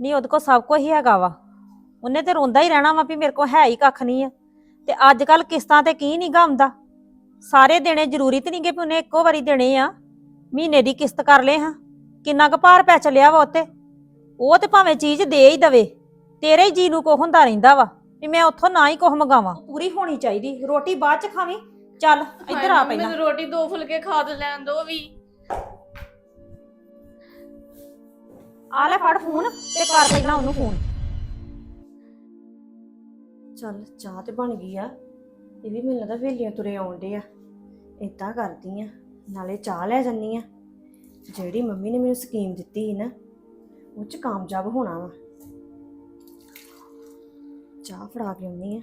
ਨਹੀਂ ਉਹਦੇ ਕੋਲ ਸਭ ਕੁਝ ਹੀ ਹੈਗਾ ਵਾ। ਉਹਨੇ ਤੇ ਰੋਂਦਾ ਹੀ ਰਹਿਣਾ ਵਾ ਵੀ ਮੇਰੇ ਕੋਲ ਹੈ ਹੀ ਕੱਖ ਨਹੀਂ ਆ। ਤੇ ਅੱਜ ਕੱਲ ਕਿਸ਼ਤਾਂ ਤੇ ਕੀ ਨਹੀਂ ਗਾਉਂਦਾ ਸਾਰੇ ਦੇਣੇ ਜ਼ਰੂਰੀ ਤੇ ਨਹੀਂਗੇ ਵੀ ਉਹਨੇ ਇੱਕੋ ਵਾਰੀ ਦੇਣੇ ਆ। ਮਹੀਨੇ ਦੀ ਕਿਸ਼ਤ ਕਰ ਲਏ ਹਾਂ। ਕਿੰਨਾ ਕੁ ਭਾਰ ਪੈ ਚੱਲਿਆ ਵਾ ਉੱਤੇ ਉਹ ਤੇ ਭਾਵੇਂ ਚੀਜ਼ ਦੇ ਹੀ ਦਵੇ। ਤੇਰੇ ਹੀ ਜੀ ਨੂੰ ਕੋ ਹੁੰਦਾ ਰਹਿੰਦਾ ਵਾ ਵੀ ਮੈਂ ਉੱਥੋਂ ਨਾ ਹੀ ਕੁਝ ਮੰਗਾਵਾਂ। ਪੂਰੀ ਹੋਣੀ ਚਾਹੀਦੀ। ਰੋਟੀ ਬਾਅਦ ਚ ਖਾਵੀਂ? ਚੱਲ ਇੱਧਰ ਆ ਪਹਿਲਾਂ। ਮੈਨੂੰ ਰੋਟੀ ਦੋ ਫੁਲਕੇ ਖਾ ਤੇ ਲੈਣ ਦੋ ਵੀ। ਆ ਲੈ ਫੜ ਫੋਨ ਤੇ ਕਰ ਪਹਿਲਾਂ ਉਹਨੂੰ ਫੋਨ। ਚੱਲ, ਚਾਹ ਤੇ ਬਣ ਗਈ ਆ। ਇਹ ਵੀ ਮੈਨੂੰ ਲੱਗਦਾ ਵੇਲੀਆਂ ਤੁਰੇ ਆਉਂਦੇ ਆ। ਇਦਾਂ ਕਰਦੀ ਆ, ਨਾਲੇ ਚਾਹ ਲੈ ਜੰਨੀ ਆ। ਜਿਹੜੀ ਮੰਮੀ ਨੇ ਮੈਨੂੰ ਸਕੀਮ ਦਿੱਤੀ ਸੀ ਨਾ, ਉਹ ਚ ਕਾਮਯਾਬ ਹੋਣਾ ਵਾ। ਚਾਹ ਫੜਾ ਕੇ ਆਉਣੀ ਆ।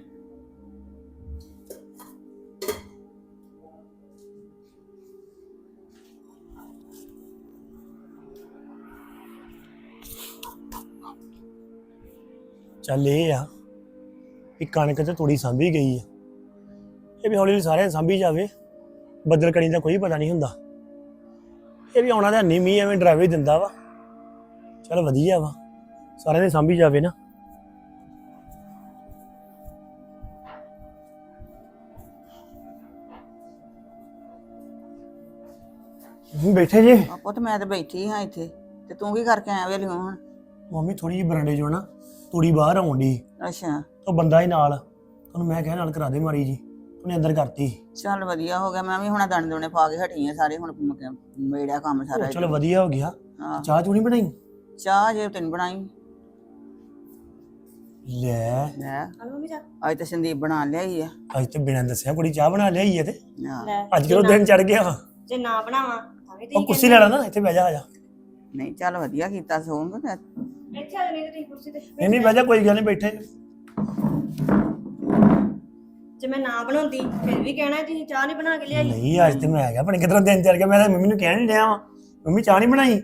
ਚੱਲ ਇਹ ਆ ਵੀ ਕਣਕ ਤੇ ਥੋੜੀ ਸਾਂਭੀ ਗਈ ਆ। ਇਹ ਵੀ ਹੌਲੀ ਹੌਲੀ ਸਾਰਿਆਂ ਸਾਂਭੀ ਜਾਵੇ ਬੱਦਲ ਕਣੀ ਦਾ ਕੋਈ ਪਤਾ ਨਹੀਂ ਹੁੰਦਾ। ਇਹ ਵੀ ਆਉਣਾ ਤਾਂ ਨਹੀਂ ਮੀਂਹ ਐਵੇਂ ਡਰਾਵੇ ਦਿੰਦਾ ਵਾ। ਚੱਲ ਵਧੀਆ ਵਾ ਸਾਰਿਆਂ ਦੀ ਸਾਂਭੀ ਜਾਵੇ ਨਾ। ਬੈਠੇ ਜੇ? ਆ ਪੁੱਤ ਮੈਂ ਤੇ ਬੈਠੀ ਹਾਂ ਇੱਥੇ। ਤੇ ਤੂੰ ਕੀ ਕਰਕੇ ਆਇਆ ਵੇਲੇ ਹੁਣ? ਮੰਮੀ ਥੋੜੀ ਜਿਹੀ ਬਰਾਂਡੇ ਚੋਂ ਨਾ। ਤੂੜੀ ਬਾਹਰ ਆਉਣ ਡਈ ਅੱਛਾ। ਉਹ ਬੰਦਾ ਹੀ ਨਾਲ ਉਹਨੂੰ ਮੈਂ ਕਿਹਾ ਨਾਲ ਕਰਾ ਦੇ ਮਾਰੀ ਜੀ ਉਹਨੇ ਅੰਦਰ ਕਰਤੀ। ਚੱਲ ਵਧੀਆ ਹੋ ਗਿਆ ਮੈਂ ਵੀ ਹੁਣ ਦੰਦ ਦੋਨੇ ਪਾ ਕੇ ਹਟੀ ਆ ਸਾਰੇ ਹੁਣ ਮ- ਕ- ਕੰਮ ਸਾਰਾ ਚਲੋ ਵਧੀਆ ਹੋ ਗਿਆ। ਹਾਂ। ਚਾਹ ਨਹੀਂ ਬਣਾਈ? ਚਾਹ ਜੇ ਤੈਨੂੰ ਬਣਾਈ। ਲੈ। ਲੈ। ਹਲੋ ਮੰਮੀ ਜਾ ਅੱਜ ਤਾਂ ਸੰਦੀਪ ਬਣਾ ਲਿਆਈ ਆ। ਅੱਜ ਤੇ ਬਿਨਾਂ ਦੱਸਿਆ ਕੁੜੀ ਚਾਹ ਬਣਾ ਲਿਆਈ ਹੈ ਤੇ। ਹਾਂ। ਲੈ। ਅੱਜ ਕਿਹੜਾ ਦਿਨ ਚੜ ਗਿਆ ਵਾ। ਜੇ ਨਾ ਬਣਾਵਾਂ ਤਾਂ ਵੀ ਉਹ ਤੁਸੀਂ ਕੁਰਸੀ ਲੈ ਲਾ ਨਾ ਇੱਥੇ ਬਹਿ ਜਾ ਆ ਜਾ। ਨਹੀਂ ਚੱਲ ਵਧੀਆ ਕੀਤਾ ਸੋਂਗ ਤੇ। ਇੱਥੇ ਆ ਜਣੀ ਤੁਸੀਂ ਕੁਰਸੀ ਤੇ ਨਹੀਂ ਨਹੀਂ ਬਹਿ ਜਾ ਕੋਈ ਗੱਲ ਨਹੀਂ ਬੈਠੇ। ਜੇ ਮੈਂ ਨਾ ਬਣਾਉਂਦੀ ਫਿਰ ਵੀ ਕਹਿਣਾ ਤੁਸੀਂ ਚਾਹ ਨਹੀਂ ਬਣਾ ਕੇ ਲਿਆਈ। ਨਹੀਂ ਅੱਜ ਤੇ ਮੈਂ ਆ ਗਿਆ ਆਪਣੇ ਕਿਧਰੋਂ ਦਿਨ ਚੜ ਗਿਆ ਮੈਂ ਤਾਂ ਮੰਮੀ ਨੂੰ ਕਹਿਣ ਨਹੀਂ ਡਿਆ ਵਾ। ਮੰਮੀ ਚਾਹ ਨਹੀਂ ਬਣਾਈ?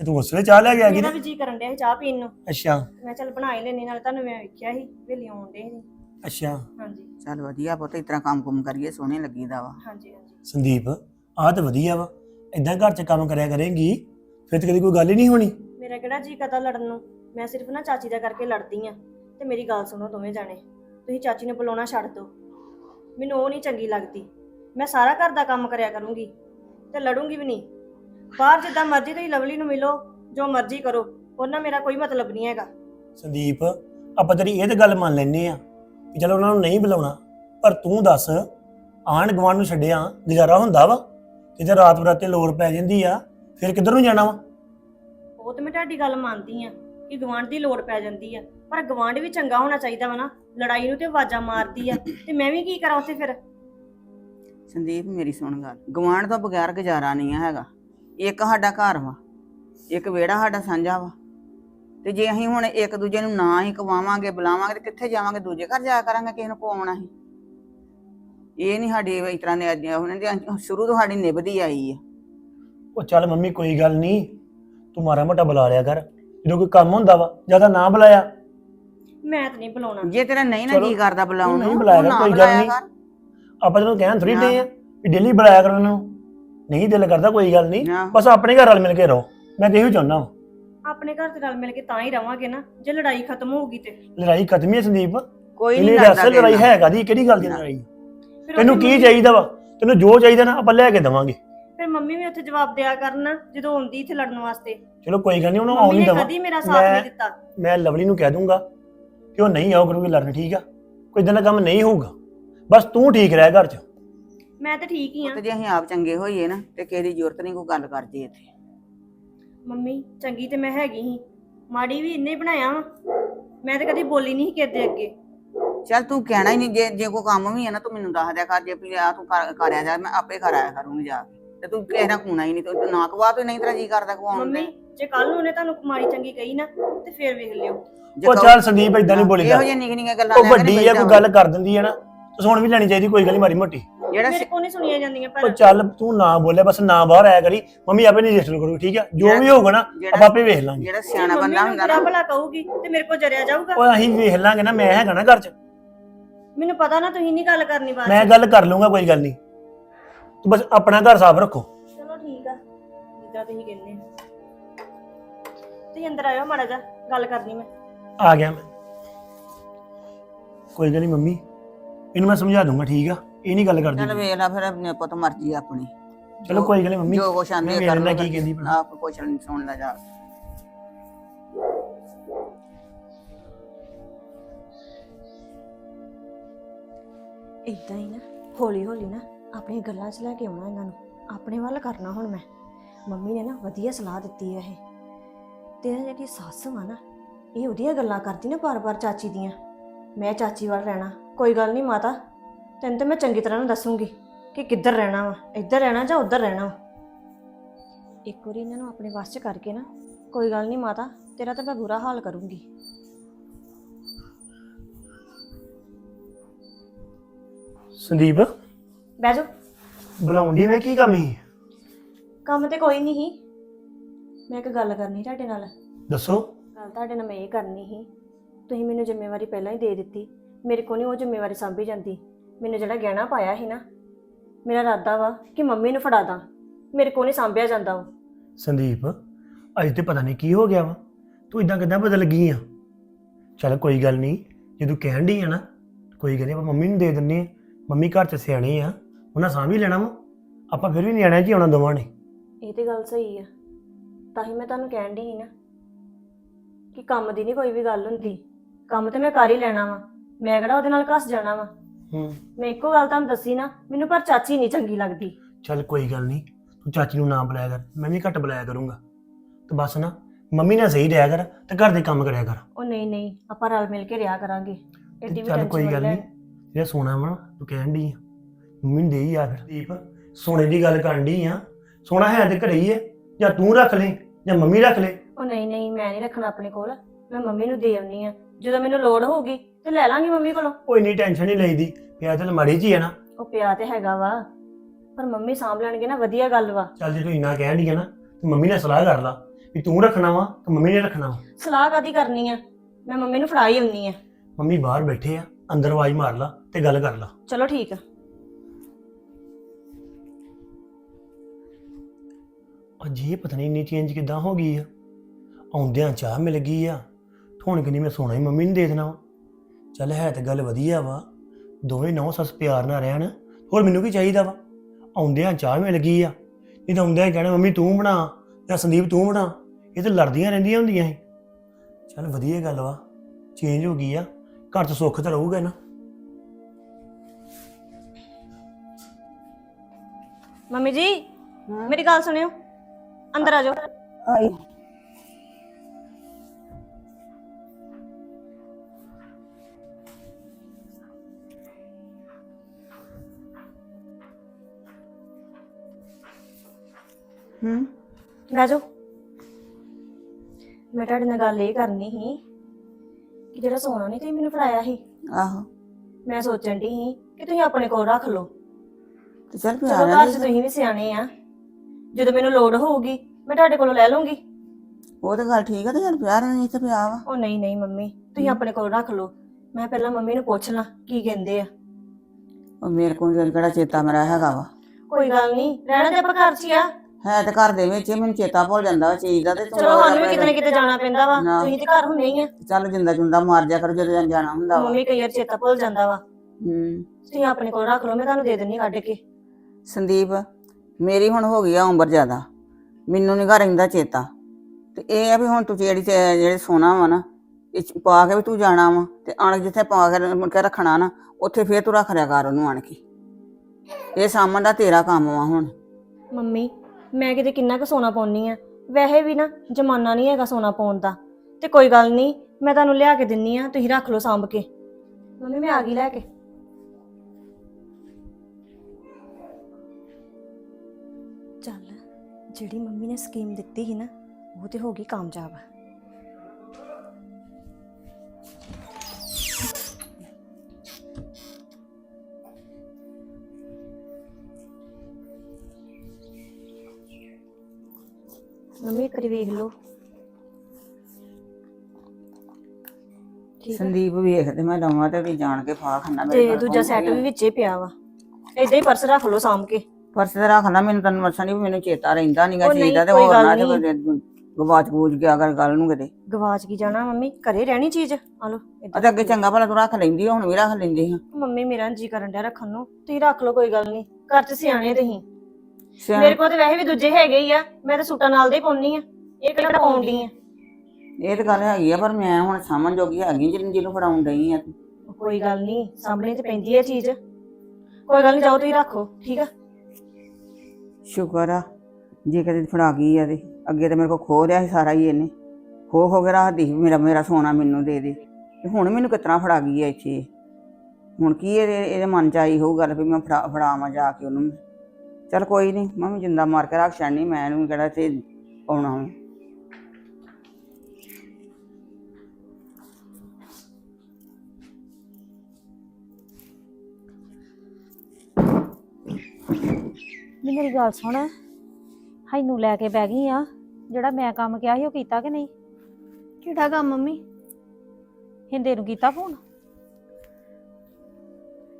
ਤੇ ਤੂੰ ਉਸ ਵੇਲੇ ਚਾਹ ਲੈ ਕੇ ਆ ਗਈ ਮੇਰਾ ਵੀ ਜੀ ਕਰਨ ਡਿਆ ਸੀ ਚਾਹ ਪੀਣ ਨੂੰ। ਅੱਛਾ। ਮੈਂ ਚੱਲ ਬਣਾ ਹੀ ਲੈਣੀ ਨਾਲ ਤੁਹਾਨੂੰ ਮੈਂ ਵੇਖਿਆ ਸੀ ਵੇਲੀ ਆਉਂਦੇ ਸੀ। ਅੱਛਾ। ਹਾਂਜੀ। ਚੱਲ ਵਧੀਆ ਪੁੱਤ ਇਸ ਤਰ੍ਹਾਂ ਕੰਮ ਕੁਮ ਕਰੀਏ ਸੋਹਣੇ ਲੱਗੀਦਾ ਵਾ। ਹਾਂਜੀ ਹਾਂਜੀ। ਸੰਦੀਪ ਆਹ ਤਾਂ ਵਧੀਆ ਵਾ। ਇਦਾਂ ਘਰ 'ਚ ਕੰਮ ਕਰਿਆ ਕਰੇਂਗੀ ਫਿਰ ਤੇ ਕਦੀ ਕੋਈ ਗੱਲ ਹੀ ਨਹੀਂ ਹੋਣੀ। ਮੇਰਾ ਕਿਹੜਾ ਜੀ ਕਰਦਾ ਲੜਨ ਨੂੰ? ਮੈਂ ਸਿਰਫ ਨਾ ਚਾਚੀ ਦਾ ਕਰਕੇ ਲੜਦੀ ਆ। ਤੇ ਮੇਰੀ ਗੱਲ ਸੁਣੋ ਦੋਵੇਂ ਜਾਣੇ। ਤੁਸੀਂ ਚਾਚੀ ਨੂੰ ਬੁਲਾਉਣਾ ਛੱਡ ਦਿਓ। ਮੈਨੂੰ ਉਹ ਨਹੀਂ ਚੰਗੀ ਲੱਗਦੀ। ਮੈਂ ਸਾਰਾ ਘਰ ਦਾ ਕੰਮ ਕਰਿਆ ਕਰੂੰਗੀ। ਤੇ ਲੜੂੰਗੀ ਵੀ ਨਹੀਂ। ਬਾਹਰ ਜਿੱਦਾਂ ਮਰਜ਼ੀ ਤੁਸੀਂ ਲਵਲੀ ਨੂੰ ਮਿਲੋ, ਜੋ ਮਰਜ਼ੀ ਕਰੋ। ਉਹਨਾਂ ਮੇਰਾ ਕੋਈ ਮਤਲਬ ਨਹੀਂ ਹੈਗਾ। ਸੰਦੀਪ, ਆਪਾਂ ਤੇਰੀ ਇਹ ਤੇ ਗੱਲ ਮੰਨ ਲੈਨੇ ਆ ਕਿ ਚਲੋ ਉਹਨਾਂ ਨੂੰ ਨਹੀਂ ਬੁਲਾਉਣਾ। ਪਰ ਤੂੰ ਦੱਸ ਆਣ ਗਵਾਂਡ ਨੂੰ ਛੱਡਿਆ ਗੁਜ਼ਾਰਾ ਹੁੰਦਾ ਵਾ? ਕਿਤੇ ਰਾਤ ਬਰਾਤੇ ਲੋੜ ਪੈ ਜਾਂਦੀ ਆ, ਫਿਰ ਕਿੱਧਰ ਨੂੰ ਜਾਣਾ ਵਾ? ਉਹ ਤੇ ਮੈਂ ਤੁਹਾਡੀ ਗੱਲ ਮੰਨਦੀ ਆ ਕਿ ਗਵਾਂਢ ਦੀ ਲੋੜ ਪੈ ਜਾਂਦੀ ਆ। ਪਰ ਗਵਾਂਢ ਵੀ ਚੰਗਾ ਹੋਣਾ ਚਾਹੀਦਾ ਵਾ ਨਾ। ਲੜਾਈ ਨੂੰ ਤੇ ਆਵਾਜ਼ਾਂ ਮਾਰਦੀ ਆ। ਤੇ ਮੈਂ ਵੀ ਕੀ ਕਰਾਂ ਉੱਥੇ ਫਿਰ? ਸੰਦੀਪ ਮੇਰੀ ਸੁਣ ਗੱਲ। ਗਵਾਂਢ ਤੋਂ ਬਗੈਰ ਗੁਜ਼ਾਰਾ ਨਹੀਂ ਆ ਹੈਗਾ। ਇੱਕ ਸਾਡਾ ਘਰ ਵਾ ਇੱਕ ਵਿਹੜਾ ਸਾਡਾ ਸਾਂਝਾ ਵਾ। ਤੇ ਜੇ ਅਸੀਂ ਹੁਣ ਇੱਕ ਦੂਜੇ ਨੂੰ ਨਾ ਹੀ ਕਵਾਵਾਂਗੇ ਬੁਲਾਵਾਂਗੇ ਤੇ ਕਿੱਥੇ ਜਾਵਾਂਗੇ? ਦੂਜੇ ਘਰ ਜਾਇਆ ਕਰਾਂਗੇ ਕਿਸੇ ਨੂੰ ਕਵਾਉਣਾ ਸੀ ਇਹ ਨਹੀਂ ਸਾਡੀ ਇਸ ਤਰ੍ਹਾਂ ਨੇ ਅੱਜ ਉਹਨਾਂ ਦੀ ਸ਼ੁਰੂ ਤੋਂ ਸਾਡੀ ਨਿਭਦੀ ਆਈ ਆ। ਉਹ ਚੱਲ ਮੰਮੀ ਕੋਈ ਗੱਲ ਨਹੀਂ। ਤੂੰ ਮਾਰਾ ਮੋਟਾ ਬੁਲਾ ਲਿਆ ਕਰ ਜਦੋਂ ਕੋਈ ਕੰਮ ਹੁੰਦਾ ਵਾ ਜ਼ਿਆਦਾ ਨਾ ਬੁਲਾਇਆ ਮੈਂ ਤਾਂ ਨਹੀਂ ਬੁਲਾਉਣਾ ਜੇ ਤੇਰਾ ਨਹੀਂ ਨਾ ਚਲੋ, ਜੀ ਕਰਦਾ ਬੁਲਾਉਣ ਨਹੀਂ ਨੂੰ ਬੁਲਾਇਆ ਤੂੰ ਨਾ ਕੋਈ ਗੱਲ ਬੁਲਾਇਆ ਨਹੀਂ। ਕਰ। ਆਪਾਂ ਤੈਨੂੰ ਕਹਿਣ ਥੋੜੀ। ਦੇ ਆ ਵੀ ਡੇਲੀ ਬੁਲਾਇਆ ਕਰ ਉਹਨਾਂ ਨੂੰ ਨਹੀਂ ਦਿਲ ਕਰਦਾ ਕੋਈ ਗੱਲ ਨਹੀਂ ਹਾਂ। ਬਸ ਆਪਣੇ ਘਰ ਰਲ ਮਿਲ ਕੇ ਰਹੋ ਮੈਂ ਤੇ ਇਹੋ ਚਾਹੁੰਦਾ ਵਾਂ ਆਪਣੇ ਘਰ ਦੇ ਨਾਲ ਮਿਲ ਕੇ ਤਾਂ ਹੀ ਰਵਾਂਗੇ ਨਾ ਜੇ ਲੜਾਈ ਖਤਮ ਹੋਊਗੀ ਤੇ ਲੜਾਈ ਖਤਮ ਹੀ ਹੈ ਸੰਦੀਪ ਕੋਈ ਇਹਨੇ ਨਹੀਂ ਦੱਸ ਲੜਦਾ ਲੜਾਈ ਕਿਸੇ ਹੈ ਕਾਦੀ ਕਿਹੜੀ ਗੱਲ ਦੀ। ਲੜਾਈ ਫਿਰ ਤੈਨੂੰ ਕੀ ਚਾਹੀਦਾ ਵਾ ਤੈਨੂੰ ਜੋ ਚਾਹੀਦਾ ਨਾ ਆਪਾਂ ਲੈ ਕੇ ਦੇਵਾਂਗੇ ਫਿਰ ਮੰਮੀ ਵੀ ਉੱਥੇ ਜਵਾਬ ਦਿਆ ਕਰਨ ਜਦੋਂ ਆਉਂਦੀ ਇੱਥੇ ਲੜਨ ਵਾਸਤੇ। ਚਲੋ ਕੋਈ ਗੱਲ ਨਹੀਂ ਉਹਨੂੰ ਆਉਣ ਮੰਮੀ ਨਹੀਂ ਨੇ ਦੇਵਾਂ। ਕਦੀ ਮੇਰਾ ਸਾਥ ਮੈਂ- ਨਹੀਂ ਦਿੱਤਾ। ਮੈਂ ਲਵਲੀ ਨੂੰ ਕਹਿ ਦੂੰਗਾ ਕਿ ਉਹ ਨਹੀਂ ਆਉ ਕਰੂਗੀ ਲੜਨ ਠੀਕ ਆ। ਕੋਈ ਇਦਾਂ ਦਾ ਕੰਮ ਨਹੀਂ ਹੋਊਗਾ। ਬਸ ਤੂੰ ਠੀਕ ਰਹਿ ਘਰ 'ਚ। ਮੈਂ ਤਾਂ ਠੀਕ ਹੀ ਆ ਤੇ ਜੇ ਅਸੀਂ ਆਪ ਚੰਗੇ ਹੋਈਏ ਨਾ ਤੇ ਕਿਸੇ ਦੀ ਜ਼ਰੂਰਤ ਨਹੀਂ ਕੋਈ ਗੱਲ ਕਰ ਜੇ ਇੱਥੇ। ਮੰਮੀ ਚੰਗੀ ਤੇ ਮੈਂ ਹੈਗੀ ਸੀ ਮਾੜੀ ਵੀ ਇੰਨੇ ਬਣਾਇਆ ਵਾ। ਮੈਂ ਤਾਂ ਕਦੀ ਬੋਲੀ ਨਹੀਂ ਦੇ ਅੱਗੇ। ਚੱਲ ਤੂੰ ਕਹਿਣਾ ਹੀ ਨਹੀਂ ਜੇ ਜੇ ਕੋਈ ਕੰਮ ਵੀ ਹੈ ਨਾ ਤੂੰ ਮੈਨੂੰ ਦੱਸ ਦਿਆ ਕਰ। ਜੇ ਵੀ ਆ ਤੂੰ ਕਰ- ਕਰਿਆ ਜਾ ਮੈਂ ਆਪੇ ਕਰਾਇਆ ਕਰੂੰਗੀ ਜਾ ਕੇ। ਤੇ ਤੂੰ ਕਿਸੇ ਨਾਲ ਕੂਣਾ ਹੀ ਨਹੀਂ ਤੂੰ ਨਾ ਕਵਾ ਤੂੰ ਨਹੀਂ ਤੇਰਾ ਜੀ ਕਰਦਾ ਕਵਾਉਣ ਮੰਮੀ ਦੇ ਜੇ ਕੱਲ ਨੂੰ ਉਹਨੇ ਤੁਹਾਨੂੰ ਮਾੜੀ ਚੰਗੀ ਕਹੀ ਨਾ ਤੇ ਫੇਰ ਵੇਖ ਲਿਓ। ਉਹ ਚੱਲ ਸੰਦੀਪ ਇਦਾਂ ਨਹੀਂ ਬੋਲੀ ਇਹੋ ਜਿਹੀਆਂ ਨਿੱਕੀਆਂ ਨਿੱਕੀਆਂ ਗੱਲਾਂ ਉਹ ਲੈ ਕੇ ਵੱਡੀ ਆ ਕੋਈ ਗੱਲ ਕਰ ਦਿੰਦੀ ਹੈ ਨਾ ਤੂੰ ਸੁਣ ਵੀ ਲੈਣੀ ਚਾਹੀਦੀ ਕੋਈ ਗੱਲ ਨਹੀਂ ਮਾਰੀ ਮੋਟੀ। ਜਿਹੜਾ ਮੇਰੇ ਕੋਲ ਨਹੀਂ ਸੁਣੀਆਂ ਜਾਂਦੀਆਂ ਉਹ ਪਰ ਚੱਲ ਤੂੰ ਨਾ ਬੋਲੇ ਬਸ ਨਾ ਬਾਹਰ ਆਇਆ ਕਰੀ। ਮੰਮੀ ਆਪੇ ਨਹੀਂ ਰਜਿਸਟਰ ਕਰੂਗੀ ਠੀਕ ਆ? ਜੋ ਵੀ ਹੋਊਗਾ ਨਾ ਆਪਾਂ ਆਪੇ ਵੇਖ ਲਾਂਗੇ। ਜਿਹੜਾ ਸਿਆਣਾ ਮੰਮੀ ਬੰਦਾ ਨੂੰ ਹੁੰਦਾ ਨਾ। ਭਲਾ ਕਹੂਗੀ ਤੇ ਮੇਰੇ ਕੋਲ ਜਰਿਆ ਜਾਊਗਾ? ਉਹ ਅਸੀਂ ਵੇਖ ਲਾਂਗੇ ਨਾ ਮੈਂ ਹੈਗਾ ਨਾ ਘਰ 'ਚ। ਮੈਨੂੰ ਪਤਾ ਨਾ ਤੁਸੀਂ ਨਹੀਂ ਗੱਲ ਕਰਨੀ ਬਾਅਦ ਮੈਂ। ਗੱਲ ਕਰ ਲੂੰਗਾ ਕੋਈ ਗੱਲ ਨਹੀਂ। ਬਸ ਆਪਣਾ ਘਰ ਸਾਫ਼ ਰੱਖੋ। ਚਲੋ ਠੀਕ ਆ। ਜਿੱਦਾਂ ਤੁਸੀਂ ਕਹਿੰਦੇ ਤੁਸੀਂ ਅੰਦਰ ਆਇਓ ਮਾੜਾ ਜਾ ਗੱਲ ਕਰਨੀ ਮੈਂ। ਆ ਗਿਆ ਮੈਂ। ਕੋਈ ਗੱਲ ਨਹੀਂ ਮੰਮੀ ਇਹਨੂੰ ਮੈਂ ਸਮਝਾ ਦੂੰਗਾ ਠੀਕ ਆ? ਇਹ ਨਹੀਂ ਗੱਲ ਚੱਲ ਕਰਦੀ ਵੇਖ ਲੈ ਫਿਰ ਆਪਣੇ ਪੁੱਤ ਮਰਜ਼ੀ ਆ ਆਪਣੀ। ਚਲੋ ਕੋਈ ਗੱਲ ਨਹੀਂ ਮੰਮੀ ਜੋ ਕੁਛ ਆਂਦੇ ਮੈਂ ਕਰ ਲਓ ਕੀ ਕਹਿੰਦੀ ਭਲਾ। ਆਪ ਕੁਛ ਨਹੀਂ ਸੁਣਦਾ ਜਾ। ਇਦਾਂ ਹੀ ਨਾ ਹੌਲੀ ਹੌਲੀ ਨਾ ਆਪਣੀਆਂ ਗੱਲਾਂ 'ਚ ਲੈ ਕੇ ਆਉਣਾ ਇਹਨਾਂ ਨੂੰ। ਆਪਣੇ ਵੱਲ ਕਰਨਾ ਹੁਣ ਮੈਂ। ਮੰਮੀ ਨੇ ਨਾ ਵਧੀਆ ਸਲਾਹ ਦਿੱਤੀ ਹੈ ਇਹ। ਤੇਰਾ ਜਿਹੜੀ ਸੱਸ ਵਾ ਨਾ, ਇਹ ਉਹਦੀਆਂ ਗੱਲਾਂ ਕਰਦੀ ਨਾ ਬਾਰ-ਬਾਰ ਚਾਚੀ ਦੀਆਂ। ਮੈਂ ਚਾਚੀ ਵੱਲ ਰਹਿਣਾ। ਕੋਈ ਗੱਲ ਨਹੀਂ ਮਾਤਾ। ਤੈਨੂੰ ਤਾਂ ਮੈਂ ਚੰਗੀ ਤਰ੍ਹਾਂ ਨਾਲ ਦੱਸੂਗੀ ਕਿ ਕਿੱਧਰ ਰਹਿਣਾ ਵਾ। ਇੱਧਰ ਰਹਿਣਾ ਜਾਂ ਉੱਧਰ ਰਹਿਣਾ ਵਾ। ਇੱਕ ਵਾਰੀ ਇਹਨਾਂ ਨੂੰ ਆਪਣੇ ਵੱਸ 'ਚ ਕਰਕੇ ਨਾ, ਕੋਈ ਗੱਲ ਨਹੀਂ ਮਾਤਾ, ਤੇਰਾ ਤਾਂ ਮੈਂ ਬੁਰਾ ਹਾਲ ਕਰੂੰਗੀ। ਸੰਦੀਪ? ਬਹਿ ਜਾਓ। ਬੁਲਾਉਂਦੀ ਮੈਂ ਕੀ ਕੰਮ ਸੀ? ਕੰਮ ਤੇ ਕੋਈ ਨਹੀਂ ਸੀ। ਮੈਂ ਇੱਕ ਗੱਲ ਕਰਨੀ ਤੁਹਾਡੇ ਨਾਲ। ਦੱਸੋ। ਗੱਲ ਤੁਹਾਡੇ ਨਾਲ ਮੈਂ ਇਹ ਕਰਨੀ ਸੀ। ਤੁਸੀਂ ਮੈਨੂੰ ਜ਼ਿੰਮੇਵਾਰੀ ਪਹਿਲਾਂ ਹੀ ਦੇ ਦਿੱਤੀ। ਮੇਰੇ ਕੋਲ ਨਹੀਂ ਉਹ ਜ਼ਿੰਮੇਵਾਰੀ ਸੰਭੀ ਜਾਂਦੀ। ਮੈਨੂੰ ਜਿਹੜਾ ਗਹਿਣਾ ਪਾਇਆ ਸੀ ਨਾ ਮੇਰਾ ਇਰਾਦਾ ਵਾ ਕਿ ਮੰਮੀ ਨੂੰ ਫੜਾ ਦਾਂ। ਮੇਰੇ ਕੋਲ ਨਹੀਂ ਸੰਭਿਆ ਜਾਂਦਾ ਉਹ। ਸੰਦੀਪ ਅੱਜ ਤੇ ਪਤਾ ਨਹੀਂ ਕੀ ਹੋ ਗਿਆ ਵਾ। ਤੂੰ ਇਦਾਂ ਕਿੱਦਾਂ ਬਦਲ ਗਈ ਆ? ਚੱਲ ਕੋਈ ਗੱਲ ਨਹੀਂ। ਜੇ ਤੂੰ ਕਹਿਣ ਡਈ ਆ ਨਾ ਕੋਈ ਗੱਲ ਨਹੀਂ ਆਪਾਂ ਮੰਮੀ ਨੂੰ ਦੇ ਦਿੰਨੇ ਆ। ਮੰਮੀ ਘਰ ਚ ਸਿਆਣੇ ਆ। ਉਹਨਾਂ ਸਾਂਭ ਹੀ ਲੈਣਾ ਵਾ। ਆਪਾਂ ਫਿਰ ਵੀ ਨਿਆਣਿਆਂ 'ਚ ਹੀ ਆਉਣਾ ਦੋਵਾਂ ਨੇ। ਇਹ ਤੇ ਗੱਲ ਸਹੀ ਆ। ਤਾਂ ਹੀ ਮੈਂ ਤੁਹਾਨੂੰ ਕਹਿਣ ਦੀ ਨਾ ਕਿ ਕੰਮ ਦੀ ਨਹੀਂ ਕੋਈ ਵੀ ਗੱਲ ਹੁੰਦੀ। ਕੰਮ ਤੇ ਮੈਂ ਕਰ ਹੀ ਲੈਣਾ ਵਾ। ਮੈਂ ਕਿਹੜਾ ਉਹਦੇ ਨਾਲ ਘਸ ਜਾਣਾ ਵਾ। ਹੂੰ। ਮੈਂ ਇੱਕੋ ਗੱਲ ਤੁਹਾਨੂੰ ਦੱਸੀ ਨਾ ਮੈਨੂੰ ਪਰ ਚਾਚੀ ਨਹੀਂ ਚੰਗੀ ਲੱਗਦੀ। ਚੱਲ ਕੋਈ ਗੱਲ ਨਹੀਂ ਤੂੰ ਚਾਚੀ ਨੂੰ ਨਾ ਬੁਲਾਇਆ ਕਰ ਮੈਂ ਵੀ ਘੱਟ ਬੁਲਾਇਆ ਕਰੂੰਗਾ। ਤੇ ਬਸ ਨਾ ਮੰਮੀ ਨਾਲ ਸਹੀ ਰਿਹਾ ਕਰ ਤੇ ਘਰ ਦੇ ਕੰਮ ਕਰਿਆ ਕਰ। ਉਹ ਨਹੀਂ ਨਹੀਂ ਆਪਾਂ ਰਲ ਮਿਲ ਕੇ ਰਿਹਾ ਕਰਾਂਗੇ। ਤੇ ਐਡੀ ਵੀ ਚੱਲ ਕੋਈ ਗੱਲ ਨਹੀਂ ਜਿਹੜਾ ਸੋਨਾ ਵਾ ਨਾ, ਤੂੰ ਕਹਿਣ ਡਈ ਆ। ਮੰਮੀ ਆ ਫਿਰ ਦੀਪ ਸੋਨੇ ਦੀ ਗੱਲ ਕਰਨ ਡਈ ਆ। ਸੋਨਾ ਹੈ ਤੇ ਘਰੇ ਹੀ ਹੈ ਜਾਂ ਤੂੰ ਰੱਖ ਲੈ ਜਾਂ ਮੰਮੀ ਰੱਖ ਲੈ। ਉਹ ਨਹੀਂ ਨਹੀਂ ਮੈਂ ਨਹੀਂ ਰੱਖਣਾ ਆਪਣੇ ਕੋਲ। ਮੈਂ ਮੰਮੀ ਨੂੰ ਦੇ ਆਉਣੀ ਆ। ਜਦੋਂ ਮੈਨੂੰ ਲੋੜ ਹੋਊਗੀ ਤੇ ਲੈ ਲਾਂਗੀ ਮੰਮੀ ਕੋਲੋਂ। ਕੋਈ ਨਹੀਂ ਟੈਨਸ਼ਨ ਨਹੀਂ ਲਈਦੀ ਪਿਆ ਤੇ ਅਲਮਾਰੀ 'ਚ ਹੀ ਨਾ। ਉਹ ਪਿਆ ਤੇ ਹੈਗਾ ਵਾ ਪਰ ਮੰਮੀ ਸਾਂਭ ਲੈਣਗੇ ਨਾ ਵਧੀਆ ਗੱਲ ਵਾ। ਚੱਲ ਜੇ ਤੂੰ ਇੰਨਾ ਕਹਿਣ ਡਈ ਆ ਨਾ ਤੇ ਮੰਮੀ ਨਾਲ ਸਲਾਹ ਕਰ ਲਾ ਵੀ ਤੂੰ ਰੱਖਣਾ ਵਾ ਤੇ ਮੰਮੀ ਨੇ ਰੱਖਣਾ ਵਾ। ਸਲਾਹ ਕਾਦੀ ਕਰਨੀ ਆ? ਮੈਂ ਮੰਮੀ ਨੂੰ ਫੜਾ ਹੀ ਆਉਣੀ ਆ। ਮੰਮੀ ਬਾਹਰ ਬੈਠੇ ਆ ਅੰਦਰ ਆਵਾਜ਼ ਮਾਰ ਲਾ ਤੇ ਗੱਲ ਕਰ ਲਾ। ਚਲੋ ਠੀਕ ਆ। ਅੱਜ ਇਹ ਪਤਾ ਨਹੀਂ ਇੰਨੀ ਚੇਂਜ ਕਿੱਦਾਂ ਹੋ ਗਈ ਆ। ਆਉਂਦਿਆਂ ਚਾਹ ਮਿਲ ਗਈ ਆ। ਹੁਣ ਕਿ ਨਹੀਂ ਮੈਂ ਸੋਨਾ ਹੀ ਮੰਮੀ ਨੂੰ ਦੇ ਦੇਣਾ ਵਾ। ਚੱਲ ਹੈ ਤੇ ਗੱਲ ਵਧੀਆ ਵਾ। ਦੋਵੇਂ ਨੌ ਸੱਸ ਪਿਆਰ ਨਾਲ ਰਹਿਣ, ਹੋਰ ਮੈਨੂੰ ਕੀ ਚਾਹੀਦਾ ਵਾ? ਆਉਂਦਿਆਂ ਚਾਹ ਮਿਲ ਗਈ ਆ। ਨਹੀਂ ਤਾਂ ਆਉਂਦਿਆਂ ਕਹਿਣਾ, ਮੰਮੀ ਤੂੰ ਬਣਾ ਜਾਂ ਸੰਦੀਪ ਤੂੰ ਬਣਾ। ਇਹ ਤਾਂ ਲੜਦੀਆਂ ਰਹਿੰਦੀਆਂ ਹੁੰਦੀਆਂ ਸੀ। ਚੱਲ ਵਧੀਆ ਗੱਲ ਵਾ। ਚੇਂਜ ਹੋ ਗਈ ਆ। ਘਰ 'ਚ ਸੁੱਖ ਤਾਂ ਰਹੂਗਾ ਨਾ। ਮੰਮੀ ਜੀ, ਮੇਰੀ ਗੱਲ ਸੁਣਿਓ। ਅੰਦਰ ਆ ਜਾਓ। ਆਈ। ਹੂੰ। ਬਹਿ ਜਾਓ। ਮੈਂ ਤੁਹਾਡੇ ਨਾਲ ਗੱਲ ਇਹ ਕਰਨੀ ਸੀ ਕਿ ਜਿਹੜਾ ਸੋਨਾ ਨਹੀਂ ਤੁਸੀਂ ਮੈਨੂੰ ਫੜਾਇਆ ਸੀ ਆਹੋ। ਮੈਂ ਸੋਚਣ ਦੀ ਸੀ ਕਿ ਤੁਸੀਂ ਆਪਣੇ ਕੋਲ ਰੱਖ ਲਓ। ਤੇ ਚੱਲ ਚਲੋ ਪਿਆਰ ਘਰ 'ਚ ਤੁਸੀਂ ਵੀ ਸਿਆਣੇ ਆ ਜਦੋਂ ਮੈਨੂੰ ਲੋੜ ਹੋਊਗੀ ਮੈਂ ਤੁਹਾਡੇ ਕੋਲੋਂ ਲੈ ਲਵਾਂਗੀ ਉਹ ਤਾਂ ਗੱਲ ਠੀਕ ਆ ਤੇ ਚੱਲ ਪਿਆਰ ਨਾਲ ਇੱਥੇ ਪਿਆ ਵਾ। ਉਹ ਨਹੀਂ ਨਹੀਂ ਮੰਮੀ ਤੁਸੀਂ ਆਪਣੇ ਕੋਲ ਰੱਖ ਲਓ। ਮੈਂ ਪਹਿਲਾਂ ਮੰਮੀ ਨੂੰ ਪੁੱਛ ਲਾਂ ਕੀ ਕਹਿੰਦੇ ਆ। ਉਹ ਮੇਰੇ ਕੋਲ ਤਾਂ ਕਿਹੜਾ ਚੇਤਾ ਮੇਰਾ ਹੈਗਾ ਵਾ। ਕੋਈ ਗੱਲ ਨਹੀਂ ਰਹਿਣਾ ਤੇ ਆਪਾਂ ਘਰ 'ਚ ਹੀ ਆ। ਹੈ ਤੇ ਘਰ ਦੇ ਵਿੱਚ ਹੀ, ਮੈਨੂੰ ਚੇਤਾ ਭੁੱਲ ਜਾਂਦਾ ਉਹ ਚੀਜ਼ ਦਾ ਤੇ ਤੂੰ ਚਲੋ ਸਾਨੂੰ ਵੀ ਕਿਤੇ ਨਾ ਕਿਤੇ ਜਾਣਾ ਪੈਂਦਾ ਵਾ ਨਾ। ਤੁਸੀਂ ਤੇ ਘਰ ਹੁੰਦੇ ਹੀ ਆ। ਚੱਲ ਜਿੰਦਾ ਜੁੰਦਾ ਮਾਰ ਜਾ ਕਰੋ ਜਦੋਂ ਜਾਣਾ ਹੁੰਦਾ ਵਾ। ਮੰਮੀ ਕਈ ਵਾਰ ਚੇਤਾ ਭੁੱਲ ਜਾਂਦਾ ਵਾ। ਹੂੰ। ਤੁਸੀਂ ਆਪਣੇ ਕੋਲ ਰੱਖ ਲਓ ਮੈਂ ਤੁਹਾਨੂੰ ਦੇ ਦਿੰਨੀ ਕੱਢ ਕੇ। ਸੰਦੀਪ ਮੇਰੀ ਹੁਣ ਹੋ ਗਈ ਆ ਉਮਰ ਜ਼ਿਆਦਾ। ਮੈਨੂੰ ਨਹੀਂ ਘਰ ਰਹਿੰਦਾ ਚੇਤਾ। ਤੇ ਇਹ ਆ ਵੀ ਹੁਣ ਤੂੰ ਜਿਹੜੀ ਤੇ- ਜਿਹੜੇ ਸੋਨਾ ਵਾ ਨਾ, ਇਹ 'ਚ ਪਾ ਕੇ ਵੀ ਤੂੰ ਜਾਣਾ ਵਾ, ਤੇ ਆਣ ਕੇ ਜਿੱਥੇ ਪਾ ਕੇ ਮੁੜ ਕੇ ਰੱਖਣਾ ਨਾ, ਉੱਥੇ ਫੇਰ ਤੂੰ ਰੱਖ ਲਿਆ ਕਰ ਉਹਨੂੰ ਆਣ ਕੇ ਇਹ ਸਾਂਭਣ ਦਾ ਤੇਰਾ ਕੰਮ ਵਾ ਹੁਣ। ਮੰਮੀ, ਮੈਂ ਕਿਤੇ ਕਿੰਨਾ ਕੁ ਸੋਨਾ ਪਾਉਣੀ ਆ। ਵੈਸੇ ਵੀ ਨਾ, ਜਮਾਨਾ ਨਹੀਂ ਹੈਗਾ ਸੋਨਾ ਪਾਉਣ ਦਾ। ਤੇ ਕੋਈ ਗੱਲ ਨਹੀਂ ਮੈਂ ਤੁਹਾਨੂੰ ਲਿਆ ਕੇ ਦਿੰਨੀ ਆ, ਤੁਸੀਂ ਰੱਖ ਲਓ ਸਾਂਭ ਕੇ। ਮੰਮੀ, ਮੈਂ ਆ ਗਈ ਲੈ ਕੇ। ਚੱਲ ਜਿਹੜੀ ਮੰਮੀ ਨੇ ਸਕੀਮ ਦਿੱਤੀ ਸੀ ਨਾ ਉਹ ਤੇ ਹੋ ਗਈ ਕਾਮਯਾਬ। ਮੰਮੀ ਇੱਕ ਵਾਰੀ ਵੇਖ ਲਓ। ਠੀਕ ਆ। ਸੰਦੀਪ ਵੇਖ ਤੇ ਮੈਂ ਲਵਾਂ ਤੇ ਵੀ ਜਾਣ ਕੇ ਫਾ ਖੰਨਾ ਤੇ ਦੂਜਾ ਸੈੱਟ ਵੀ ਵਿੱਚੇ ਪਿਆ ਵਾ। ਏਦਾਂ ਹੀ ਪਰਸ ਰੱਖ ਲਓ ਸਾਂਭ ਕੇ। ਪਰਸ ਤੇ ਰੱਖਣਾ ਮੈਨੂੰ ਤੈਨੂੰ ਮਰਸਾ ਨਹੀਂ ਮੈਨੂੰ ਚੇਤਾ ਰਹਿੰਦਾ ਨਹੀਂਗਾ ਉਹ ਨਹੀਂ, ਤੇ ਕੋਈ ਹੋਰ ਗੱਲ ਨਾ। ਤੇ ਗਵਾਚ ਗੂਚ ਗਿਆ ਕਰ ਗੱਲ ਨੂੰ ਕਿਤੇ। ਗਵਾਚ ਕੀ ਜਾਣਾ ਮੰਮੀ? ਘਰੇ ਰਹਿਣੀ ਚੀਜ਼? ਆ ਲੋ ਅਤੇ ਅੱਗੇ ਚੰਗਾ ਭਲਾ ਤੂੰ ਰੱਖ ਲੈਂਦੀ ਹੁਣ ਵੀ ਰੱਖ ਲੈਂਦੀ ਹਾਂ ਮੰਮੀ ਮੇਰਾ ਜੀ ਕਰਨ ਡਿਆ ਰੱਖਣ ਨੂੰ ਤੁਸੀਂ ਰੱਖ ਲਓ ਕੋਈ ਗੱਲ ਨਹੀਂ। ਘਰ 'ਚ ਸਿਆਣੇ ਤੁਸੀਂ। ਸਿਆਣ- ਮੇਰੇ ਕੋਲ ਤੇ ਵੈਸੇ ਵੀ ਦੂਜੇ ਹੈਗੇ ਹੀ ਆ ਮੈਂ ਤਾਂ ਸੂਟਾਂ ਨਾਲ ਦੇ ਪਾਉਣੀ ਆ। ਇਹ ਕਿਹੜਾ ਪਾਉਂਦੀ ਆ? ਇਹ ਤਾਂ ਗੱਲ ਹੈਗੀ ਆ ਪਰ ਮੈਂ ਹੁਣ ਸਾਹਮਣ ਜੋਗੀ ਹੈਗੀ ਜਿਹਨੂੰ ਜਿਹਨੂੰ ਫੜਾਉਣ ਡਈ ਆ। ਤੂੰ। ਕੋਈ ਗੱਲ ਨਹੀਂ ਸਾਹਮਣੇ ਤੇ ਪੈਂਦੀ ਆ ਚੀਜ਼। ਕੋਈ ਗੱਲ ਨਹੀਂ ਜਾਓ ਤੁਸੀਂ ਰੱਖੋ ਠੀਕ ਆ? ਸ਼ੁਕਰ ਆ, ਜੇ ਕਦੇ ਫੜਾ ਗਈ ਆ ਤੇ ਅੱਗੇ ਤਾਂ ਮੇਰੇ ਕੋਲ ਖੋ ਰਿਆ ਸੀ ਸਾਰਾ ਹੀ ਇਹਨੇ। ਖੋ ਹੋ ਕੇ ਰੱਖਦੀ ਸੀ ਵੀ ਮੇਰਾ ਮੇਰਾ ਸੋਨਾ ਮੈਨੂੰ ਦੇ ਦੇ। ਤੇ ਹੁਣ ਮੈਨੂੰ ਕਿਤਨਾ ਫੜਾ ਗਈ ਆ ਇੱਥੇ ਹੁਣ ਕੀ ਇਹਦੇ ਇਹਦੇ ਮਨ ਚ ਆਈ ਹੋਊ ਗੱਲ ਵੀ ਮੈਂ ਫੜਾ ਫੜਾਵਾਂ ਜਾ ਕੇ ਉਹਨੂੰ। ਚਲ ਕੋਈ ਨਹੀਂ ਮੈਂ ਵੀ ਜਿੰਦਾ ਮਾਰ ਕੇ ਰੱਖ ਛੱਡਣੀ, ਮੈਂ ਇਹਨੂੰ ਕਿਹੜਾ ਤੇ ਪਾਉਣਾ ਹੁਣ ਨੀ ਮੇਰੀ ਗੱਲ ਸੁਣ। ਹਾਈਨੂੰ ਲੈ ਕੇ ਬਹਿ ਗਈ ਆ। ਜਿਹੜਾ ਮੈਂ ਕੰਮ ਕਿਹਾ ਸੀ ਉਹ ਕੀਤਾ ਕਿ ਨਹੀਂ? ਕਿਹੜਾ ਕੰਮ ਮੰਮੀ? ਹਿੰਦੇ ਨੂੰ ਕੀਤਾ ਫੋਨ?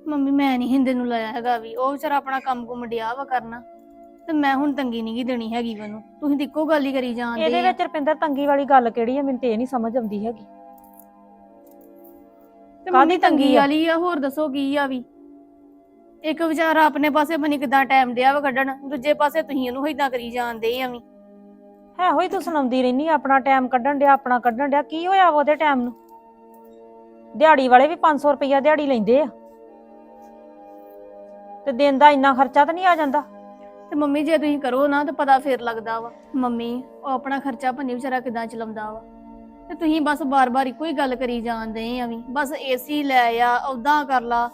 ਮੰਮੀ ਮੈਂ ਨਹੀਂ ਹਿੰਦੇ ਨੂੰ ਲਾਇਆ ਹੈਗਾ ਵੀ। ਉਹ ਵਿਚਾਰਾ ਆਪਣਾ ਕੰਮ ਕੁਮ ਡਿਆ ਵਾ ਕਰਨਾ। ਤੇ ਮੈਂ ਹੁਣ ਤੰਗੀ ਨਹੀਂ ਗੀ ਦੇਣੀ ਹੈਗੀ ਮੈਨੂੰ। ਤੁਸੀਂ ਤਾਂ ਇੱਕੋ ਗੱਲ ਹੀ ਕਰੀ ਜਾਂਦੇ ਇਹਦੇ। ਵਿੱਚ ਰਪਿੰਦਰ ਤੰਗੀ ਵਾਲੀ ਗੱਲ ਕਿਹੜੀ ਆ? ਮੈਨੂੰ ਤੇ ਇਹ ਨਹੀਂ ਸਮਝ ਆਉਂਦੀ ਹੈਗੀ। ਤੇ ਕਾਹਦੀ ਤੰਗੀ ਤੰਗੀ ਆ? ਵਾਲੀ ਆ? ਹੋਰ ਦੱਸੋ ਕੀ ਆ ਵੀ? ਇੱਕ ਵਿਚਾਰਾ ਆਪਣੇ ਪਾਸੇ ਬਣੀ ਕਿਦਾਂ ਟਾਈਮ ਡਿਆ ਵਾ ਕੱਢਣ ਦੂਜੇ ਪਾਸੇ ਤੁਸੀਂ ਉਹਨੂੰ ਇਦਾਂ ਕਰੀ ਜਾਂਦੇ ਆ ਵੀ। ਹੈ ਹੋਈ ਤੂੰ ਸੁਣਾਉਂਦੀ ਰਹਿਨੀ ਆਪਣਾ ਟਾਈਮ ਕੱਢਣ ਡਿਆ ਆਪਣਾ ਕੱਢਣ ਡਿਆ ਕੀ ਹੋਇਆ ਵਾ ਉਹਦੇ ਟਾਈਮ ਨੂੰ? ਦਿਹਾੜੀ ਵਾਲੇ ਵੀ 500 ਰੁਪਈਆ ਦਿਹਾੜੀ ਲੈਂਦੇ ਆ। ਤੇ ਦਿਨ ਦਾ ਇੰਨਾ ਖਰਚਾ ਤਾਂ ਨਹੀਂ ਆ ਜਾਂਦਾ? ਤੇ ਮੰਮੀ ਜੇ ਤੁਸੀਂ ਕਰੋ ਨਾ ਤਾਂ ਪਤਾ ਫੇਰ ਲੱਗਦਾ ਵਾ ਮੰਮੀ ਉਹ ਆਪਣਾ ਖਰਚਾ ਭੰਨੀ ਵਿਚਾਰਾ ਕਿਦਾਂ ਚਲਾਉਂਦਾ ਵਾ। ਤੇ ਤੁਸੀਂ ਬਸ ਬਾਰ-ਬਾਰ ਇੱਕੋ ਹੀ ਗੱਲ ਕਰੀ ਜਾਂਦੇ ਆ ਵੀ ਬਸ ਏਸੀ ਲੈ ਆ ਉਦਾਂ ਕਰ ਲਾ।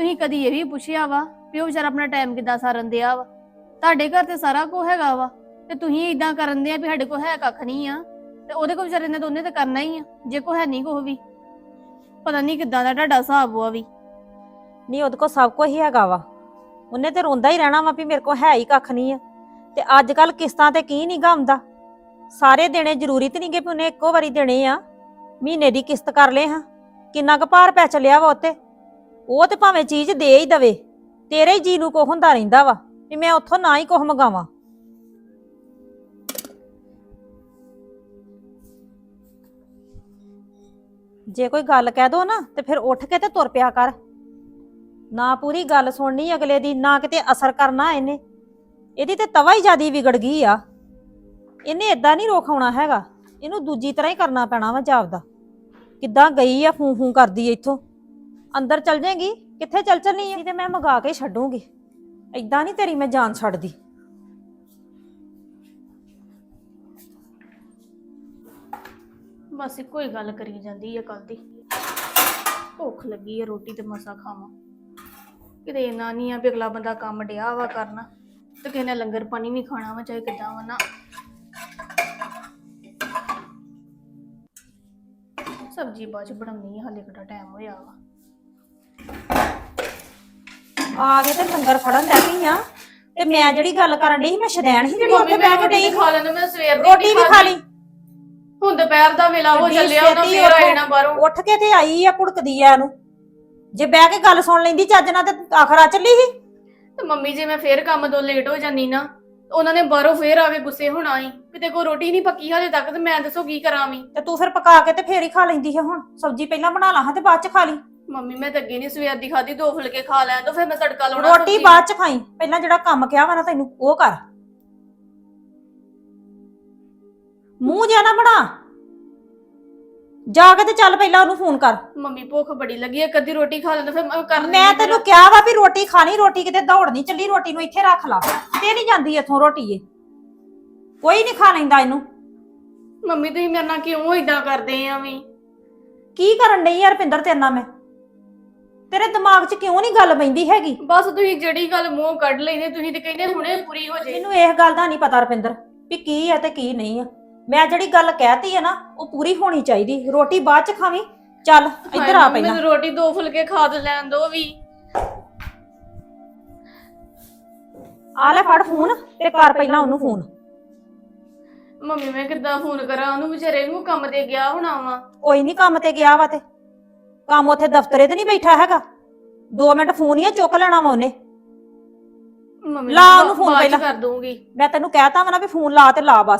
ਤੁਸੀਂ ਕਦੀ ਇਹ ਵੀ ਪੁੱਛਿਆ ਵਾ ਵੀ ਉਹ ਵਿਚਾਰਾ ਆਪਣਾ ਟਾਈਮ ਕਿੱਦਾਂ ਸਾਰਨ ਦਿਆ ਵਾ? ਤੁਹਾਡੇ ਘਰ ਤੇ ਸਾਰਾ ਕੁਝ ਹੈਗਾ ਵਾ ਤੇ ਤੁਸੀਂ ਇਦਾਂ ਕਰਨ ਦੇ ਆ ਵੀ ਸਾਡੇ ਕੋਲ ਹੈ ਕੱਖ ਨਹੀਂ ਆ ਤੇ ਉਹਦੇ ਕੋਲ ਵਿਚਾਰੇ ਨੇ ਤਾਂ ਉਹਨੇ ਕਰਨਾ ਹੀ ਆ, ਜੇ ਕੋ ਹੈ ਨਹੀਂ ਕੁਛ ਵੀ। ਪਤਾ ਨਹੀਂ ਕਿਦਾਂ ਦਾ ਤੁਹਾਡਾ ਹਿਸਾਬ ਵਾ ਵੀ। ਨਹੀਂ, ਉਹਦੇ ਕੋਲ ਸਭ ਕੁਝ ਹੀ ਹੈਗਾ ਵਾ। ਉਹਨੇ ਤੇ ਰੋਂਦਾ ਹੀ ਰਹਿਣਾ ਵਾ ਵੀ ਮੇਰੇ ਕੋਲ ਹੈ ਹੀ ਕੱਖ ਨਹੀਂ ਆ। ਤੇ ਅੱਜ ਕੱਲ ਕਿਸ਼ਤਾਂ ਤੇ ਕੀ ਨਹੀਂ ਗਾਉਂਦਾ ਸਾਰੇ ਦੇਣੇ ਜ਼ਰੂਰੀ ਤੇ ਨਹੀਂਗੇ ਵੀ ਉਹਨੇ ਇੱਕੋ ਵਾਰੀ ਦੇਣੇ ਆ। ਮਹੀਨੇ ਦੀ ਕਿਸ਼ਤ ਕਰ ਲਏ ਹਾਂ। ਕਿੰਨਾ ਕੁ ਭਾਰ ਪੈ ਚੱਲਿਆ ਵਾ ਉੱਤੇ। ਉਹ ਤੇ ਭਾਵੇਂ ਚੀਜ਼ ਦੇ ਹੀ ਦਵੇ, ਤੇਰੇ ਹੀ ਜੀ ਨੂੰ ਕੋ ਹੁੰਦਾ ਰਹਿੰਦਾ ਵਾ ਵੀ ਮੈਂ ਉੱਥੋਂ ਨਾ ਹੀ ਕੁਝ ਮੰਗਾਵਾਂ। ਜੇ ਕੋਈ ਗੱਲ ਕਹਿ ਦੋ ਨਾ, ਤੇ ਫਿਰ ਉੱਠ ਕੇ ਤੇ ਤੁਰ ਪਿਆ ਕਰ। ਨਾ ਪੂਰੀ ਗੱਲ ਸੁਣਨੀ ਅਗਲੇ ਦੀ, ਨਾ ਕਿਤੇ ਅਸਰ ਕਰਨਾ ਇਹਨੇ। ਇਹਦੀ ਤੇ ਤਵਾ ਹੀ ਜਿਆਦੀ ਵਿਗੜ ਗਈ ਆ। ਇਹਨੇ ਇਦਾਂ ਨਹੀਂ ਰੋਖਾਉਣਾ ਹੈਗਾ। ਇਹਨੂੰ ਦੂਜੀ ਤਰ੍ਹਾਂ ਹੀ ਕਰਨਾ ਪੈਣਾ ਵਾ ਜਾਪਦਾ। ਕਿੱਦਾਂ ਗਈ ਆ ਫੂੰ ਫੂੰ ਕਰਦੀ ਇੱਥੋਂ। ਅੰਦਰ ਚਲ ਜਾਏਗੀ? ਕਿੱਥੇ ਚਲ ਚੱਲਣੀ ਆ? ਤੇ ਮੈਂ ਮਗਾ ਕੇ ਛੱਡੂਗੀ। ਇਦਾਂ ਨਹੀਂ ਤੇਰੀ ਮੈਂ ਜਾਨ ਛੱਡਦੀ। ਬਸ ਇੱਕੋ ਹੀ ਗੱਲ ਕਰੀ ਜਾਂਦੀ ਹੈ ਕੱਲ ਦੀ। ਭੁੱਖ ਲੱਗੀ ਹੈ ਰੋਟੀ ਤੇ ਮਸਾ ਖਾਵਾਂ। ਕਿਤੇ ਇੰਨਾ ਨਹੀਂ ਆ ਵੀ ਅਗਲਾ ਬੰਦਾ ਕੰਮ ਡਿਆ ਵਾ ਕਰਨਾ। ਤੇ ਕਿਸੇ ਨੇ ਲੰਗਰ ਪਾਣੀ ਵੀ ਖਾਣਾ ਵਾ ਚਾਹੇ ਕਿਦਾਂ ਵਾ ਨਾ। ਸਬਜੀ ਬਾਅਦ ਚ ਬਣਾਉਣੀ ਹੈ ਹਾਲੇ ਕਿਹੜਾ ਟਾਈਮ ਹੋਇਆ ਵਾ। ਆ ਕੇ ਤੇ ਲੰਗਰ ਫੜਨ ਲੱਗ ਗਈ ਆ। ਤੇ ਮੈਂ ਜਿਹੜੀ ਗੱਲ ਕਰਨ ਡਈ ਸੀ ਮੈਂ ਸ਼ਦੈਣ ਸੀ ਜਿਹੜੀ ਉੱਥੇ ਬਹਿ ਕੇ ਡਈ ਖਾ ਲੈਂਦੇ ਮੈਂ ਸਵੇਰ ਦੀ ਰੋਟੀ ਵੀ ਖਾ ਲਈ। ਹੁਣ ਦੁਪਹਿਰ ਦਾ ਵੇਲਾ ਹੋ ਚੱਲਿਆ ਉਹਨਾਂ ਛੇਤੀ ਫੇਰ ਆ ਉੱਠੋ। ਜਾਣਾ ਬਾਹਰੋਂ। ਉੱਠ ਕੇ ਤੇ ਆਈ ਆ ਪੁੜਕਦੀ ਆ ਇਹਨੂੰ। ਜੇ ਬਹਿ ਕੇ ਗੱਲ ਸੁਣ ਲੈਂਦੀ ਚੱਜ ਨਾਲ ਤੇ ਆਖਰਾ ਚੱਲੀ ਸੀ। ਤੇ ਮੰਮੀ ਜੇ ਮੈਂ ਫੇਰ ਕੰਮ ਤੋਂ ਲੇਟ ਹੋ ਜਾਂਦੀ ਨਾ ਉਹਨਾਂ ਨੇ ਬਾਹਰੋਂ ਫੇਰ ਆ ਕੇ ਗੁੱਸੇ ਹੋਣਾ ਹੀ ਕਿਤੇ ਕੋਈ ਰੋਟੀ ਨਹੀਂ ਪੱਕੀ ਹਾਲੇ ਤੱਕ ਤੇ ਮੈਂ ਦੱਸੋ ਕੀ ਕਰਾਂ ਵੀ। ਤੇ ਤੂੰ ਫਿਰ ਪਕਾ ਕੇ ਤੇ ਫੇਰ ਹੀ ਖਾ ਲੈਂਦੀ ਹੈ ਹੁਣ। ਸਬਜ਼ੀ ਪਹਿਲਾਂ ਬਣਾ ਲਾ ਹਾਂ ਤੇ ਬਾਅਦ ਚ ਖਾ ਲਈ। ਮੰਮੀ ਮੈਂ ਤਾਂ ਅੱਗੇ ਨਹੀਂ ਸਵੇਰ ਦੀ ਖਾਦੀ ਦੋ ਫੁਲਕੇ ਖਾ ਲੈਣ ਤੋਂ ਫਿਰ ਮੈਂ ਤੜਕਾ ਲਾਉਣਾ ਰੋਟੀ ਬਾਅਦ ਚ ਖਾਈ। ਪਹਿਲਾਂ ਜਿਹੜਾ ਕੰਮ ਕਿਹਾ ਵਾ ਨਾ ਤੈਨੂੰ ਉਹ ਕਰ। ਮੂੰਹ ਜਿਹਾ ਨਾ ਬਣਾ। ਜਾ ਕੇ ਤੇ ਚੱਲ ਪਹਿਲਾਂ ਉਹਨੂੰ ਫੋਨ ਕਰ। ਮੰਮੀ ਭੁੱਖ ਬੜੀ ਲੱਗੀ ਹੈ ਕਦੀ ਰੋਟੀ ਖਾ ਲੈਂਦਾ ਫਿਰ ਮੈਂ ਕਰ ਮੈਂ ਲੈਂਦੀ ਤੈਨੂੰ ਕਿਹਾ ਵਾ ਵੀ ਰੋਟੀ ਖਾਣੀ ਰੋਟੀ ਕਿਤੇ ਦੌੜ ਨਹੀਂ ਚੱਲੀ ਰੋਟੀ ਨੂੰ ਇੱਥੇ ਰੱਖ ਲਾ। ਤੇ ਨਹੀਂ ਜਾਂਦੀ ਇੱਥੋਂ ਰੋਟੀ ਇਹ। ਕੋਈ ਨਹੀਂ ਖਾ ਲੈਂਦਾ ਇਹਨੂੰ। ਮੰਮੀ ਤੁਸੀਂ ਮੇਰੇ ਨਾਲ ਕਿਉਂ ਇਦਾਂ ਕਰਦੇ ਆ ਵੀ? ਕੀ ਕਰਨ ਡਈ ਯਾਰ ਰਪਿੰਦਰ ਤੇਰੇ ਨਾਲ ਮੈਂ? ਤੇਰੇ ਦਿਮਾਗ 'ਚ ਕਿਉਂ ਨਹੀਂ ਗੱਲ ਪੈਂਦੀ ਹੈਗੀ? ਬਸ ਤੁਸੀਂ ਜਿਹੜੀ ਗੱਲ ਮੂੰਹ ਕੱਢ ਲੈਂਦੇ ਤੁਸੀਂ ਤੇ ਕਹਿੰਦੇ ਹੁਣੇ ਪੂਰੀ ਹੋ ਜੇ। ਮੈਨੂੰ ਇਹ ਗੱਲ ਦਾ ਨਹੀਂ ਪਤਾ ਰਪਿੰਦਰ ਵੀ ਕੀ ਹੈ ਤੇ ਕੀ ਨਹੀਂ ਆ। ਮੈਂ ਜਿਹੜੀ ਗੱਲ ਕਹਿਤੀ ਹੈ ਨਾ ਉਹ ਪੂਰੀ ਹੋਣੀ ਚਾਹੀਦੀ। ਰੋਟੀ ਬਾਅਦ 'ਚ ਖਾਵੀਂ? ਚੱਲ ਇੱਧਰ ਆ ਪਹਿਲਾਂ। ਮੈਨੂੰ ਰੋਟੀ ਦੋ ਫੁਲਕੇ ਖਾ ਦੇ ਲੈਣ ਦੋ ਵੀ। ਆ ਲੈ ਫੜ ਫੋਨ ਤੇ ਕਰ ਪਹਿਲਾਂ ਉਹਨੂੰ ਫੋਨ। ਮੰਮੀ ਮੈਂ ਕਿੱਦਾਂ ਫੋਨ ਕਰਾਂ? ਉਹਨੂੰ ਵਿਚਾਰੇ ਨੂੰ ਕੰਮ ਤੇ ਗਿਆ ਹੋਣਾ ਵਾ। ਕੋਈ ਨਹੀਂ ਕੰਮ ਤੇ ਗਿਆ ਵਾ ਤੇ। ਕੰਮ ਉੱਥੇ ਦਫ਼ਤਰੇ ਤੇ ਨਹੀਂ ਬੈਠਾ ਹੈਗਾ। 2 ਮਿੰਟ ਫੋਨ ਹੀ ਆ, ਚੁੱਕ ਲੈਣਾ ਵਾ ਉਹਨੇ। ਮੰਮੀ ਲਾ ਉਹਨੂੰ ਫੋਨ ਬਾਅਦ ਚ ਪਹਿਲਾਂ। ਕਰ ਦੂੰਗੀ ਮੈਂ ਤੈਨੂੰ ਕਹਿਤਾ ਵਾ ਨਾ ਵੀ ਫੋਨ ਲਾ ਤੇ ਲਾ ਬਸ।